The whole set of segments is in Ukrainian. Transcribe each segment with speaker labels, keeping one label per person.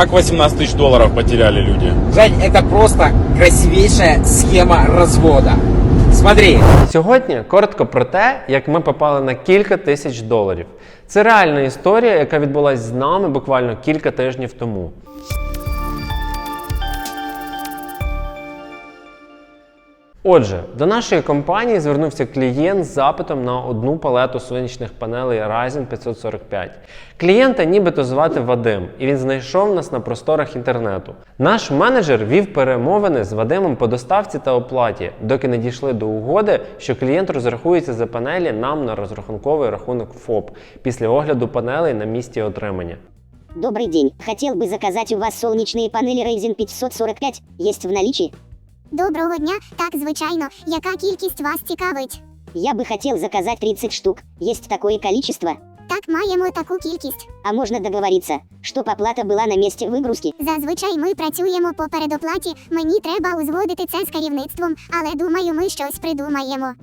Speaker 1: Как 18 тысяч долларов потеряли люди?
Speaker 2: Жень, это просто красивейшая схема развода. Смотри,
Speaker 3: Сьогодні коротко про те, як ми попали на кілька тисяч доларів. Це реальна історія, яка відбулася з нами буквально кілька тижнів тому. Отже, до нашої компанії звернувся клієнт з запитом на одну палету сонячних панелей Ryzen 545. Клієнта нібито звати Вадим, і він знайшов нас на просторах інтернету. Наш менеджер вів перемовини з Вадимом по доставці та оплаті, доки не дійшли до угоди, що клієнт розрахується за панелі нам на розрахунковий рахунок ФОП після огляду панелей на місці отримання.
Speaker 4: Добрый день. Хотел бы заказать у вас солнечные панели Ryzen 545. Есть в наличии?
Speaker 5: Доброго дня, так звичайно. Яка кількість вас цікавить?
Speaker 4: Я бы хотел заказать 30 штук. Есть такое количество?
Speaker 5: Так, маємо таку кількість.
Speaker 4: А можно договориться, чтоб оплата была на месте выгрузки?
Speaker 5: Зазвичай ми працюємо по передоплаті. Мені треба узгодити це з керівництвом, але думаю, ми щось придумаємо.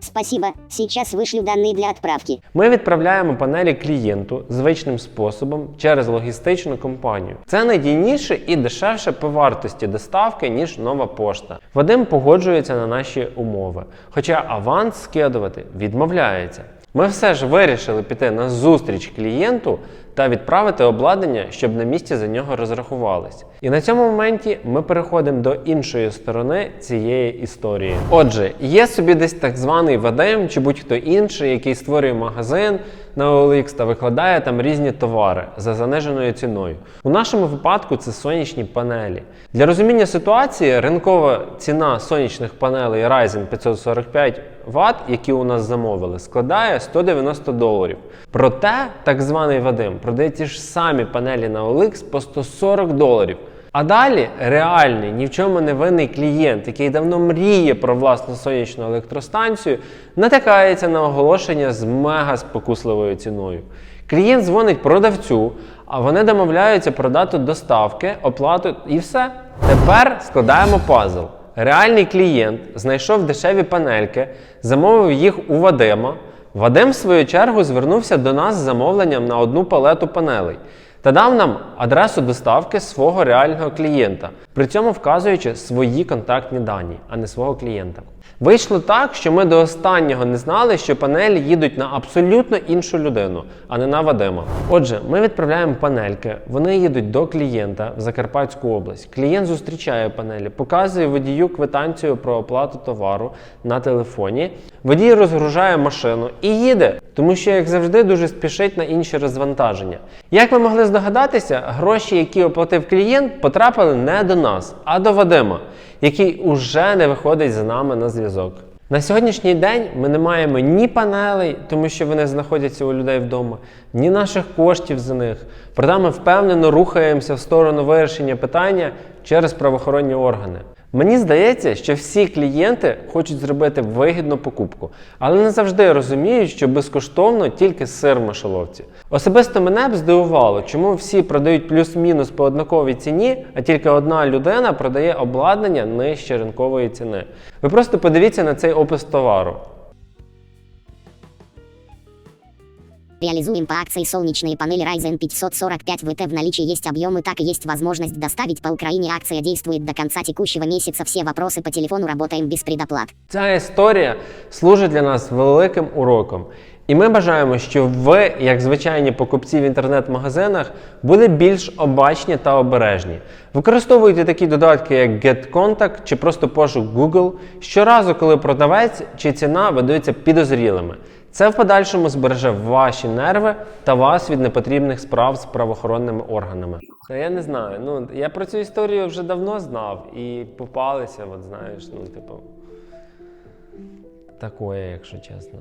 Speaker 4: Спасибо. Сейчас вышлю данные для отправки.
Speaker 3: Ми відправляємо панелі клієнту звичним способом через логістичну компанію. Це надійніше і дешевше по вартості доставки, ніж нова пошта. Вадим погоджується на наші умови, хоча аванс скидувати відмовляється. Ми все ж вирішили піти на зустріч клієнту та відправити обладнання, щоб на місці за нього розрахувались. І на цьому моменті ми переходимо до іншої сторони цієї історії. Отже, є собі десь так званий ВДМ чи будь-хто інший, який створює магазин на OLX та викладає там різні товари за заниженою ціною. У нашому випадку це сонячні панелі. Для розуміння ситуації ринкова ціна сонячних панелей Ryzen 545 Вт, які у нас замовили, складає 190 доларів. Проте так званий Вадим продає ті ж самі панелі на OLX по 140 доларів. А далі реальний, ні в чому не винний клієнт, який давно мріє про власну сонячну електростанцію, натикається на оголошення з мега спокусливою ціною. Клієнт дзвонить продавцю, а вони домовляються про дату доставки, оплату і все. Тепер складаємо пазл. Реальний клієнт знайшов дешеві панельки, замовив їх у Вадима. Вадим, в свою чергу, звернувся до нас з замовленням на одну палету панелей та дав нам адресу доставки свого реального клієнта, при цьому вказуючи свої контактні дані, а не свого клієнта. Вийшло так, що ми до останнього не знали, що панелі їдуть на абсолютно іншу людину, а не на Вадима. Отже, ми відправляємо панельки, вони їдуть до клієнта в Закарпатську область. Клієнт зустрічає панелі, показує водію квитанцію про оплату товару на телефоні. Водій розгружає машину і їде, тому що, як завжди, дуже спішить на інші розвантаження. Як ви могли здогадатися, гроші, які оплатив клієнт, потрапили не до нас, а до Вадима, який уже не виходить з нами на зв'язок. На сьогоднішній день ми не маємо ні панелей, тому що вони знаходяться у людей вдома, ні наших коштів за них. Проте ми впевнено рухаємося в сторону вирішення питання через правоохоронні органи. Мені здається, що всі клієнти хочуть зробити вигідну покупку, але не завжди розуміють, що безкоштовно тільки сир в мишоловці. Особисто мене б здивувало, чому всі продають плюс-мінус по однаковій ціні, а тільки одна людина продає обладнання нижче ринкової ціни. Ви просто подивіться на цей опис товару.
Speaker 4: Реализуем по акции солнечные панели Ryzen 545 ВТ в наличии есть объемы, так и есть возможность доставить по Украине. Акция действует до конца текущего месяца. Все вопросы по телефону работаем без предоплат.
Speaker 3: Ця історія служить для нас великим уроком. І ми бажаємо, щоб ви, як звичайні покупці в інтернет-магазинах, були більш обачні та обережні. Використовуйте такі додатки, як GetContact чи просто пошук Google щоразу, коли продавець чи ціна видаються підозрілими. Це в подальшому збереже ваші нерви та вас від непотрібних справ з правоохоронними органами. Я не знаю. Ну я про цю історію вже давно знав і попалися, от знаєш, ну типу. Такое, якщо чесно.